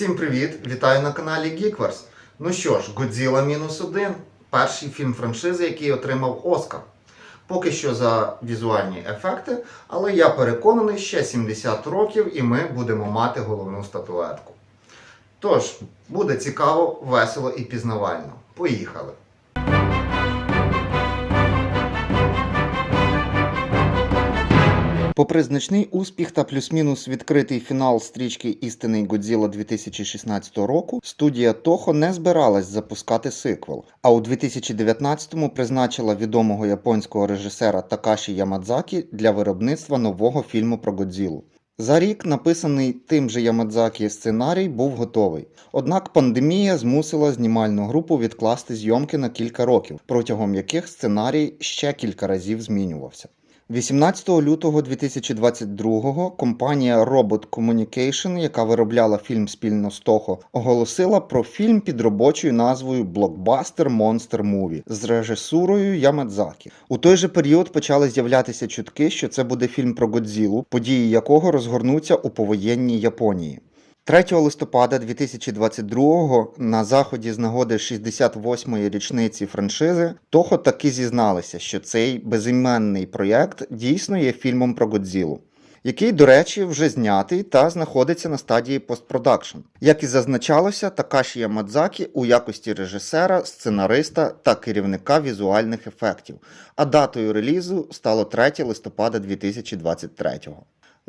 Всім привіт! Вітаю на каналі Geekverse. Ну що ж, Godzilla мінус один перший фільм франшизи, який отримав Оскар. Поки що за візуальні ефекти, але я переконаний, ще 70 років і ми будемо мати головну статуетку. Тож, буде цікаво, весело і пізнавально. Поїхали! Попри значний успіх та плюс-мінус відкритий фінал стрічки Істинний Годзіла 2016 року, студія Toho не збиралась запускати сиквел, а у 2019-му призначила відомого японського режисера Такаші Ямадзакі для виробництва нового фільму про Годзілу. За рік написаний тим же Ямадзакі сценарій був готовий. Однак пандемія змусила знімальну групу відкласти зйомки на кілька років, протягом яких сценарій ще кілька разів змінювався. 18 лютого 2022 компанія Robot Communication, яка виробляла фільм спільно з Toho, оголосила про фільм під робочою назвою Blockbuster Monster Movie з режисурою Ямадзакі. У той же період почали з'являтися чутки, що це буде фільм про Годзілу, події якого розгорнуться у повоєнній Японії. 3 листопада 2022-го на заході з нагоди 68-ї річниці франшизи Toho таки зізналися, що цей безіменний проєкт дійсно є фільмом про Годзілу. Який, до речі, вже знятий та знаходиться на стадії постпродакшн. Як і зазначалося, Такаші Ямадзакі у якості режисера, сценариста та керівника візуальних ефектів, а датою релізу стало 3 листопада 2023-го.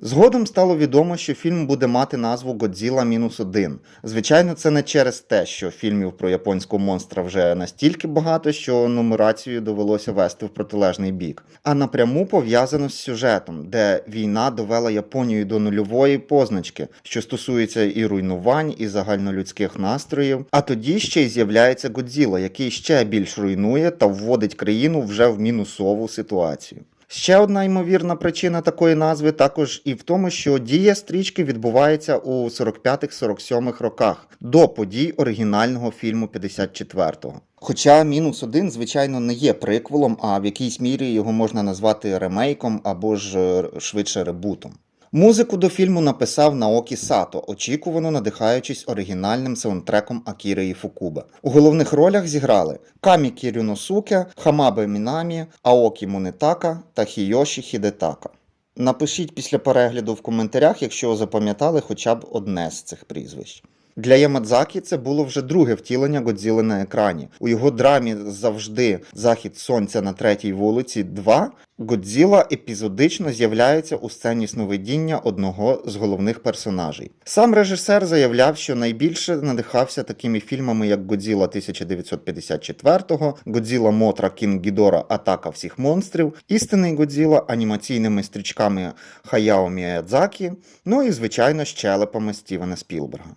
Згодом стало відомо, що фільм буде мати назву Годзіла мінус один. Звичайно, це не через те, що фільмів про японського монстра вже настільки багато, що нумерацію довелося вести в протилежний бік, а напряму пов'язано з сюжетом, де війна довела Японію до нульової позначки, що стосується і руйнувань, і загальнолюдських настроїв. А тоді ще й з'являється Годзіла, який ще більш руйнує та вводить країну вже в мінусову ситуацію. Ще одна ймовірна причина такої назви також і в тому, що дія стрічки відбувається у 45-47 роках до подій оригінального фільму 54-го. Хоча мінус один, звичайно, не є приквелом, а в якійсь мірі його можна назвати ремейком або ж е, швидше ребутом. Музику до фільму написав Наокі Сато, очікувано надихаючись оригінальним саундтреком Акіри Фукуба. У головних ролях зіграли Камі Кірюносуке, Хамабе Мінамі, Аокі Мунетака та Хійоші Хідетака. Напишіть після перегляду в коментарях, якщо запам'ятали хоча б одне з цих прізвищ. Для Ямадзакі це було вже друге втілення Годзіли на екрані. У його драмі завжди Захід Сонця на третій вулиці 2 Годзіла епізодично з'являється у сцені сновидіння одного з головних персонажей. Сам режисер заявляв, що найбільше надихався такими фільмами, як Годзіла 1954, Годзіла Мотра Кінг Гідора Атака всіх монстрів, Істинний Годзіла анімаційними стрічками Хаяо Міядзакі, ну і звичайно щелепами Стівена Спілберга.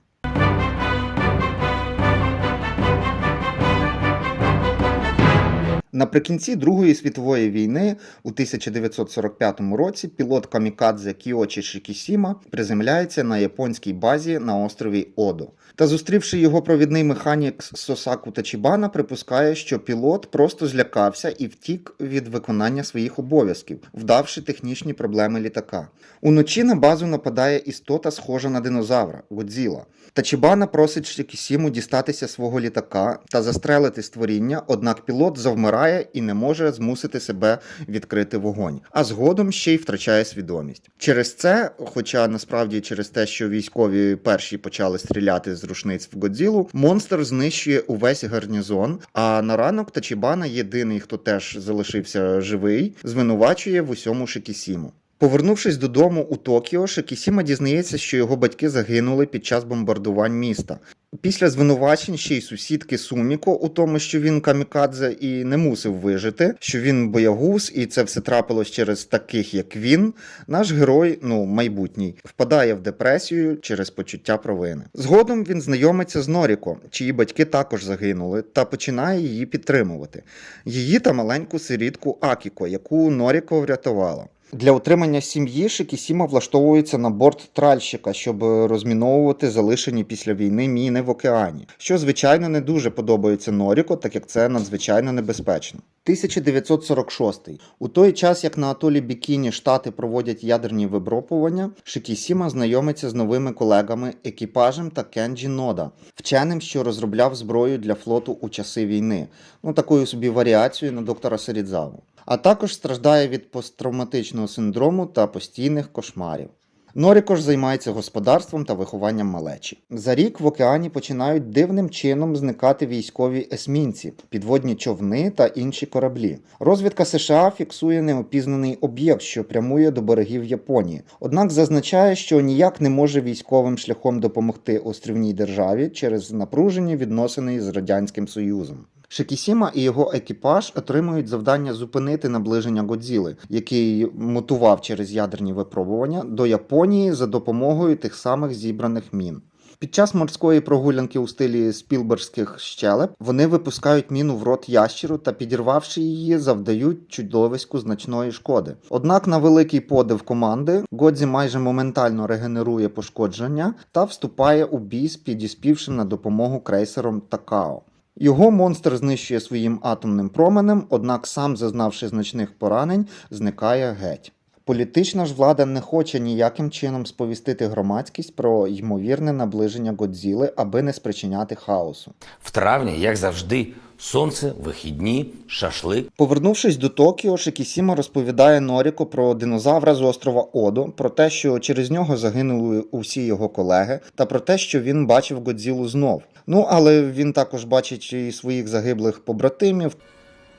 Наприкінці Другої світової війни у 1945 році пілот камікадзе Кіочі Шикісіма приземляється на японській базі на острові Одо. Та зустрівши його провідний механік Сосаку Тачібана, припускає, що пілот просто злякався і втік від виконання своїх обов'язків, вдавши технічні проблеми літака. Уночі на базу нападає істота, схожа на динозавра Годзіла. Тачібана просить Шикісіму дістатися свого літака та застрелити створіння, однак пілот завмирає і не може змусити себе відкрити вогонь, а згодом ще й втрачає свідомість. Через це, хоча насправді через те, що військові перші почали стріляти з рушниць в Годзілу, монстр знищує увесь гарнізон. А на ранок Тачібана, єдиний, хто теж залишився живий, звинувачує в усьому Шикісіму. Повернувшись додому у Токіо, Шикісіма дізнається, що його батьки загинули під час бомбардувань міста. Після звинувачень ще й сусідки Суміко у тому, що він камікадзе і не мусив вижити, що він боягуз, і це все трапилось через таких, як він. Наш герой, ну майбутній, впадає в депресію через почуття провини. Згодом він знайомиться з Норіко, чиї батьки також загинули, та починає її підтримувати. Її та маленьку сирітку Акіко, яку Норіко врятувала. Для утримання сім'ї Шикісіма влаштовується на борт тральщика, щоб розміновувати залишені після війни міни в океані, що звичайно не дуже подобається Норіко, так як це надзвичайно небезпечно. 1946. У той час, як на атолі Бікіні штати проводять ядерні випробування, Шикісіма знайомиться з новими колегами, екіпажем та Кенджі Нода, вченим, що розробляв зброю для флоту у часи війни, ну такою собі варіацією на доктора Серідзаву. А також страждає від посттравматичного синдрому та постійних кошмарів. Норіко ж займається господарством та вихованням малечі. За рік в океані починають дивним чином зникати військові есмінці, підводні човни та інші кораблі. Розвідка США фіксує неопізнаний об'єкт, що прямує до берегів Японії. Однак зазначає, що ніяк не може військовим шляхом допомогти острівній державі через напружені відносини з радянським союзом. Шикісіма і його екіпаж отримують завдання зупинити наближення Годзіли, який мутував через ядерні випробування до Японії за допомогою тих самих зібраних мін. Під час морської прогулянки у стилі спілберських щелеп вони випускають міну в рот ящеру та, підірвавши її, завдають чудовиську значної шкоди. Однак, на великий подив команди, Годзі майже моментально регенерує пошкодження та вступає у бій з підіспівшим на допомогу крейсером Такао. Його монстр знищує своїм атомним променем, однак сам, зазнавши значних поранень, зникає геть. Політична ж влада не хоче ніяким чином сповістити громадськість про ймовірне наближення Годзіли, аби не спричиняти хаосу. В травні, як завжди, сонце, вихідні, шашлик. Повернувшись до Токіо, Шикісіма розповідає Норіко про динозавра з острова Одо, про те, що через нього загинули усі його колеги, та про те, що він бачив Годзілу знов. Ну але він також бачить і своїх загиблих побратимів,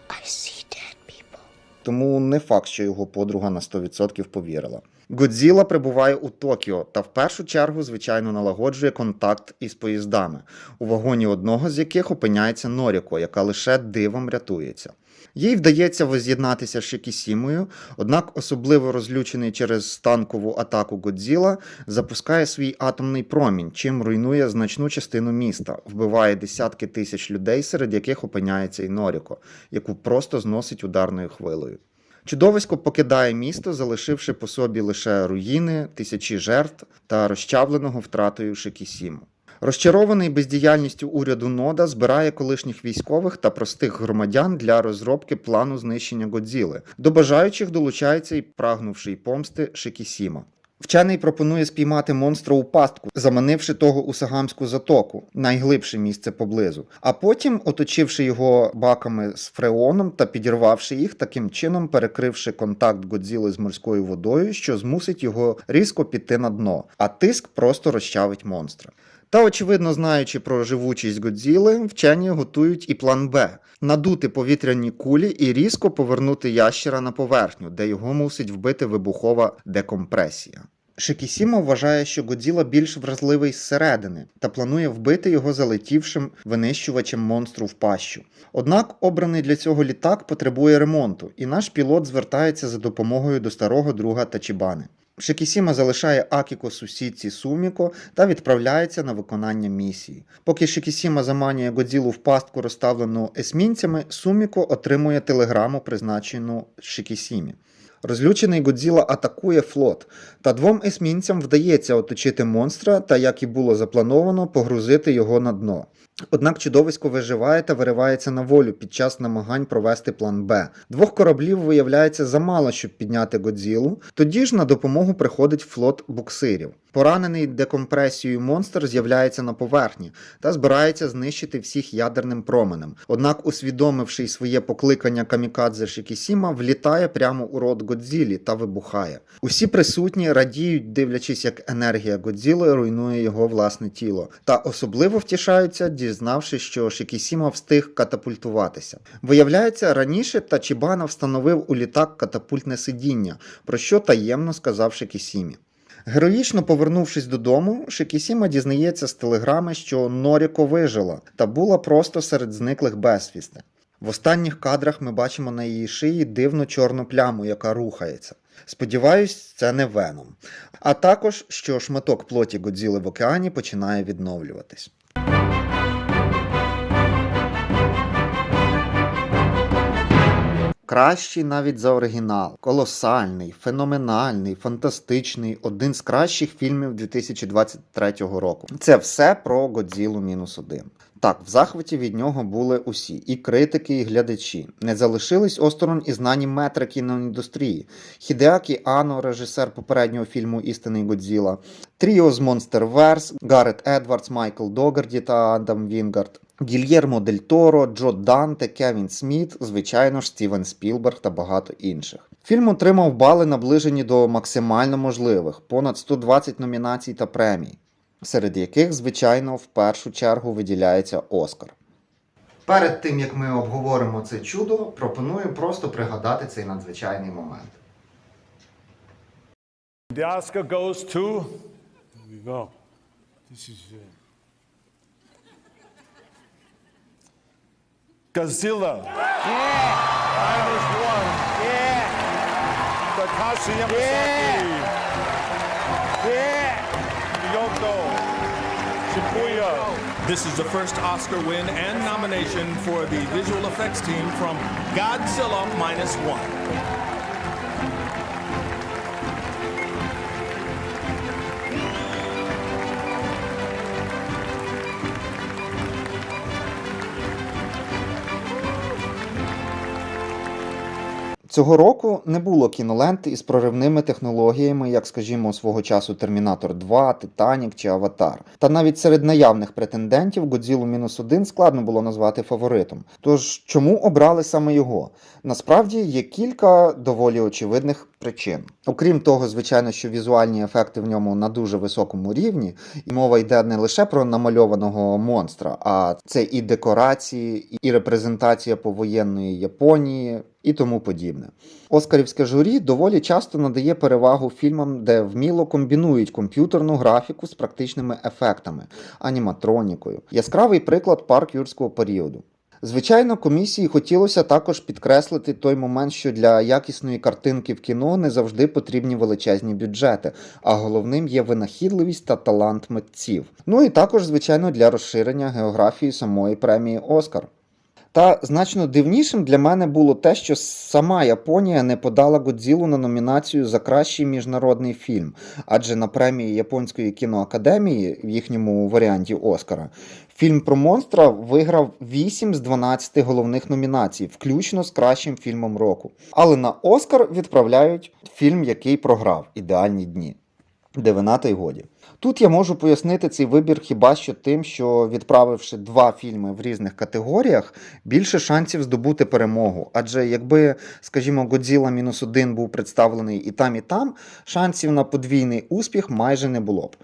I see dead people. тому не факт, що його подруга на 100% повірила. Годзіла прибуває у Токіо та в першу чергу, звичайно, налагоджує контакт із поїздами, у вагоні одного з яких опиняється Норіко, яка лише дивом рятується. Їй вдається воз'єднатися з Шикісімою, однак особливо розлючений через танкову атаку Годзіла запускає свій атомний промінь, чим руйнує значну частину міста, вбиває десятки тисяч людей, серед яких опиняється і Норіко, яку просто зносить ударною хвилею. Чудовисько покидає місто, залишивши по собі лише руїни, тисячі жертв та розчавленого втратою Шикісіму. Розчарований бездіяльністю уряду Нода збирає колишніх військових та простих громадян для розробки плану знищення Годзіли. До бажаючих долучається і прагнувший помсти Шикісіма. Вчений пропонує спіймати монстра у пастку, заманивши того у Сагамську затоку, найглибше місце поблизу, а потім, оточивши його баками з фреоном та підірвавши їх, таким чином перекривши контакт Годзіли з морською водою, що змусить його різко піти на дно, а тиск просто розчавить монстра. Та, очевидно, знаючи про живучість Годзіли, вчені готують і план Б надути повітряні кулі і різко повернути ящера на поверхню, де його мусить вбити вибухова декомпресія. Шикісіма вважає, що Годзіла більш вразливий зсередини та планує вбити його залетівшим винищувачем монстру в пащу. Однак обраний для цього літак потребує ремонту, і наш пілот звертається за допомогою до старого друга Тачібани. Шикісіма залишає Акіко сусідці Суміко та відправляється на виконання місії. Поки Шикісіма заманює Годзілу в пастку, розставлену есмінцями, Суміко отримує телеграму, призначену Шикісімі. Розлючений Годзіла атакує флот, та двом есмінцям вдається оточити монстра та, як і було заплановано, погрузити його на дно. Однак чудовисько виживає та виривається на волю під час намагань провести план Б. Двох кораблів виявляється замало, щоб підняти Годзілу. Тоді ж на допомогу приходить флот буксирів. Поранений декомпресією монстр з'являється на поверхні та збирається знищити всіх ядерним променем. Однак, усвідомивши своє покликання камікадзе Шикісіма, влітає прямо у рот Годзілі та вибухає. Усі присутні радіють, дивлячись, як енергія Годзіли руйнує його власне тіло, та особливо втішаються, дізнавшись, що Шикісіма встиг катапультуватися. Виявляється, раніше Тачібана встановив у літак катапультне сидіння, про що таємно сказав Шикісімі. Героїчно повернувшись додому, Шикісіма дізнається з телеграми, що Норіко вижила та була просто серед зниклих безвісти. В останніх кадрах ми бачимо на її шиї дивну чорну пляму, яка рухається. Сподіваюсь, це не веном. А також, що шматок плоті Годзіли в океані починає відновлюватись. Кращий навіть за оригінал, колосальний, феноменальний, фантастичний, один з кращих фільмів 2023 року. Це все про Годзілу мінус один. Так, в захваті від нього були усі, і критики, і глядачі. Не залишились осторонь і знані метри кіноіндустрії. Хідеакі Ано, режисер попереднього фільму Істинний Годзіла, Тріо з Monsterverse, Гаррет Едвардс, Майкл Догарді та Адам Вінгард. Гільєрмо Дель Торо, Джо Данте, Кевін Сміт, звичайно ж, Стівен Спілберг та багато інших. Фільм отримав бали, наближені до максимально можливих, понад 120 номінацій та премій, серед яких, звичайно, в першу чергу виділяється Оскар. Перед тим як ми обговоримо це чудо, пропоную просто пригадати цей надзвичайний момент. The Oscar goes to Here we go. This is Godzilla. Yeah. Minus one. Yeah. Takashi Yamazaki. Yeah. Kyoto. Shibuya. This is the first Oscar win and nomination for the visual effects team from Godzilla Minus One. Цього року не було кінолент із проривними технологіями, як, скажімо, свого часу Термінатор 2, Титанік чи Аватар. Та навіть серед наявних претендентів Годзілу мінус один складно було назвати фаворитом. Тож чому обрали саме його? Насправді є кілька доволі очевидних причин. Окрім того, звичайно, що візуальні ефекти в ньому на дуже високому рівні, і мова йде не лише про намальованого монстра, а це і декорації, і репрезентація повоєнної Японії. І тому подібне. Оскарівське журі доволі часто надає перевагу фільмам, де вміло комбінують комп'ютерну графіку з практичними ефектами, аніматронікою. Яскравий приклад парк юрського періоду. Звичайно, комісії хотілося також підкреслити той момент, що для якісної картинки в кіно не завжди потрібні величезні бюджети, а головним є винахідливість та талант митців. Ну і також, звичайно, для розширення географії самої премії Оскар. Та значно дивнішим для мене було те, що сама Японія не подала Годзілу на номінацію за кращий міжнародний фільм, адже на премії Японської кіноакадемії в їхньому варіанті Оскара фільм про монстра виграв 8 з 12 головних номінацій, включно з кращим фільмом року. Але на Оскар відправляють фільм, який програв ідеальні дні. Дивина та й годі. Тут я можу пояснити цей вибір хіба що тим, що відправивши два фільми в різних категоріях, більше шансів здобути перемогу. Адже якби, скажімо, Годзіла мінус один був представлений і там, і там, шансів на подвійний успіх майже не було б.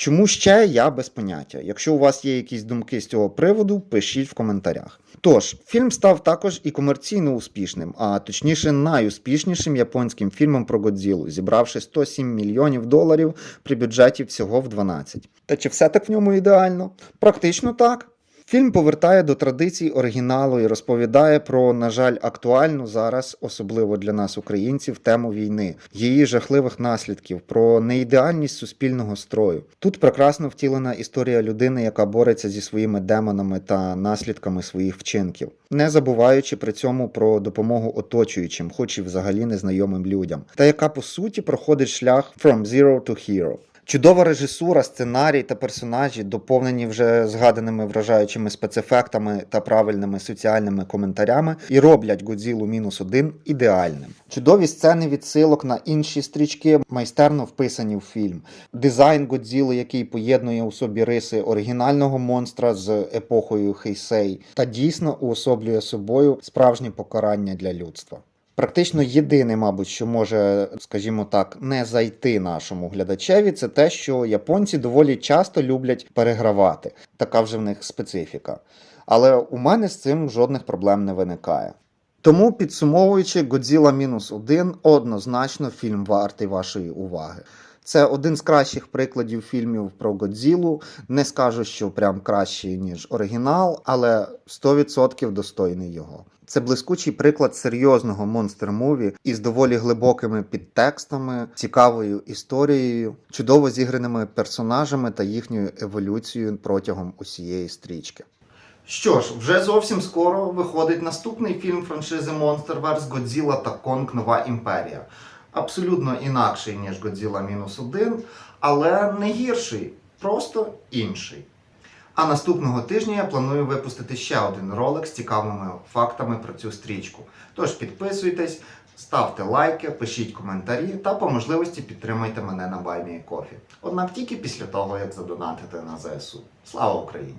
Чому ще я без поняття? Якщо у вас є якісь думки з цього приводу, пишіть в коментарях. Тож, фільм став також і комерційно успішним, а точніше найуспішнішим японським фільмом про Годзілу, зібравши 107 мільйонів доларів при бюджеті всього в 12. Та чи все так в ньому ідеально? Практично так. Фільм повертає до традицій оригіналу і розповідає про, на жаль, актуальну зараз, особливо для нас, українців, тему війни, її жахливих наслідків, про неідеальність суспільного строю. Тут прекрасно втілена історія людини, яка бореться зі своїми демонами та наслідками своїх вчинків, не забуваючи при цьому про допомогу оточуючим, хоч і взагалі незнайомим людям, та яка по суті проходить шлях from zero to hero. Чудова режисура, сценарій та персонажі, доповнені вже згаданими вражаючими спецефектами та правильними соціальними коментарями, і роблять Годзілу мінус один ідеальним. Чудові сцени відсилок на інші стрічки майстерно вписані в фільм. Дизайн Годзіли, який поєднує у собі риси оригінального монстра з епохою Хейсей, та дійсно уособлює собою справжнє покарання для людства. Практично єдине, мабуть, що може, скажімо так, не зайти нашому глядачеві, це те, що японці доволі часто люблять перегравати. Така вже в них специфіка. Але у мене з цим жодних проблем не виникає. Тому, підсумовуючи, Годзіла мінус один однозначно фільм вартий вашої уваги. Це один з кращих прикладів фільмів про Годзілу. Не скажу, що прям кращий, ніж оригінал, але 100% достойний його. Це блискучий приклад серйозного монстр-муві із доволі глибокими підтекстами, цікавою історією, чудово зіграними персонажами та їхньою еволюцією протягом усієї стрічки. Що ж, вже зовсім скоро виходить наступний фільм франшизи Monsterverse Godzilla та Конг Нова Імперія. Абсолютно інакший, ніж Godzilla мінус один, але не гірший, просто інший. А наступного тижня я планую випустити ще один ролик з цікавими фактами про цю стрічку. Тож підписуйтесь, ставте лайки, пишіть коментарі та по можливості підтримайте мене на Баймі Кофі. Однак тільки після того, як задонатите на ЗСУ. Слава Україні!